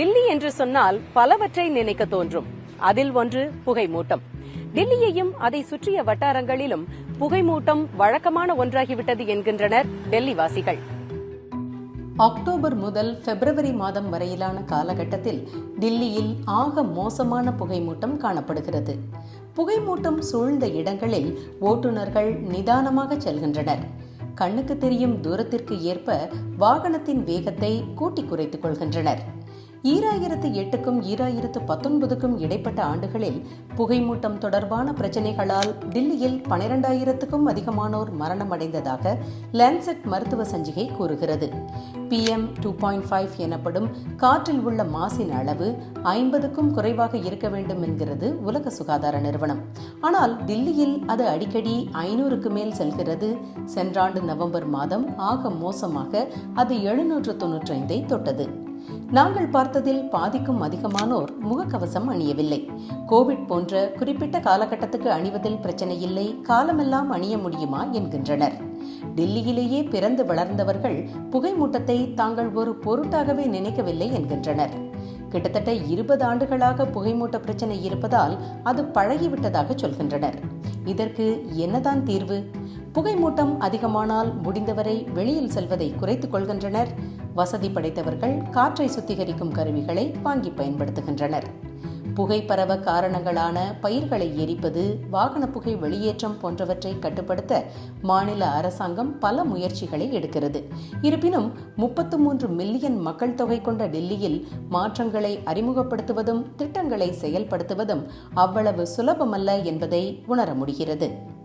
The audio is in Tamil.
டில்லி என்று சொன்னால் பலவற்றை நினைக்க தோன்றும். அதில் ஒன்று புகைமூட்டம். டில்லியையும் அதை சுற்றிய வட்டாரங்களிலும் புகைமூட்டம் வழக்கமான ஒன்றாகிவிட்டது என்கின்றனர் டெல்லி வாசிகள் அக்டோபர் முதல் பிப்ரவரி மாதம் வரையிலான காலகட்டத்தில் டில்லியில் ஆக மோசமான புகைமூட்டம் காணப்படுகிறது. புகைமூட்டம் சூழ்ந்த இடங்களில் ஓட்டுநர்கள் நிதானமாக செல்கின்றனர். கண்ணுக்கு தெரியும் தூரத்திற்கு ஏற்ப வாகனத்தின் வேகத்தை கூட்டி குறைத்துக் கொள்கின்றனர். ஈராயிரத்து எட்டுக்கும் ஈராயிரத்து பத்தொன்பதுக்கும் இடைப்பட்ட ஆண்டுகளில் புகைமூட்டம் தொடர்பான பிரச்சனைகளால் டில்லியில் பனிரெண்டாயிரத்துக்கும் அதிகமானோர் மரணமடைந்ததாக லான்செட் மருத்துவ சஞ்சிகை கூறுகிறது. பிஎம் டூ பாயிண்ட் ஃபைவ் எனப்படும் காற்றில் உள்ள மாசின் அளவு ஐம்பதுக்கும் குறைவாக இருக்க வேண்டும் என்கிறது உலக சுகாதார நிறுவனம். ஆனால் டில்லியில் அது அடிக்கடி ஐநூறுக்கு மேல் செல்கிறது. சென்றாண்டு நவம்பர் மாதம் ஆக மோசமாக அது எழுநூற்று தொன்னூற்றி ஐந்தை தொட்டது. நாங்கள் பார்த்ததில் பாதிக்கும் அதிகமானோர் முகக்கவசம் அணியவில்லை. கோவிட் போன்ற குறிப்பிட்ட காலகட்டத்துக்கு அணிவதில் பிரச்சனை இல்லை காலமெல்லாம் அணிய முடியுமா என்கின்றனர். டெல்லியிலேயே பிறந்து வளர்ந்தவர்கள் புகைமூட்டத்தை தாங்கள் ஒரு பொருட்டாகவே நினைக்கவில்லை என்கின்றனர். கிட்டத்தட்ட இருபது ஆண்டுகளாக புகைமூட்ட பிரச்சனை இருப்பதால் அது பழகிவிட்டதாக சொல்கின்றனர். இதற்கு என்னதான் தீர்வு? புகைமூட்டம் அதிகமானால் முடிந்தவரை வெளியில் செல்வதை குறைத்துக் கொள்கின்றனர். வசதி படைத்தவர்கள் காற்றை சுத்திகரிக்கும் கருவிகளை வாங்கி பயன்படுத்துகின்றனர். புகை பரவ காரணங்களான பயிர்களை எரிப்பது வாகன புகை வெளியேற்றம் போன்றவற்றை கட்டுப்படுத்த மாநில அரசாங்கம் பல முயற்சிகளை எடுக்கிறது. இருப்பினும் முப்பத்து மூன்று மில்லியன் மக்கள் தொகை கொண்ட டெல்லியில் மாற்றங்களை அறிமுகப்படுத்துவதும் திட்டங்களை செயல்படுத்துவதும் அவ்வளவு சுலபமல்ல என்பதை உணர முடிகிறது.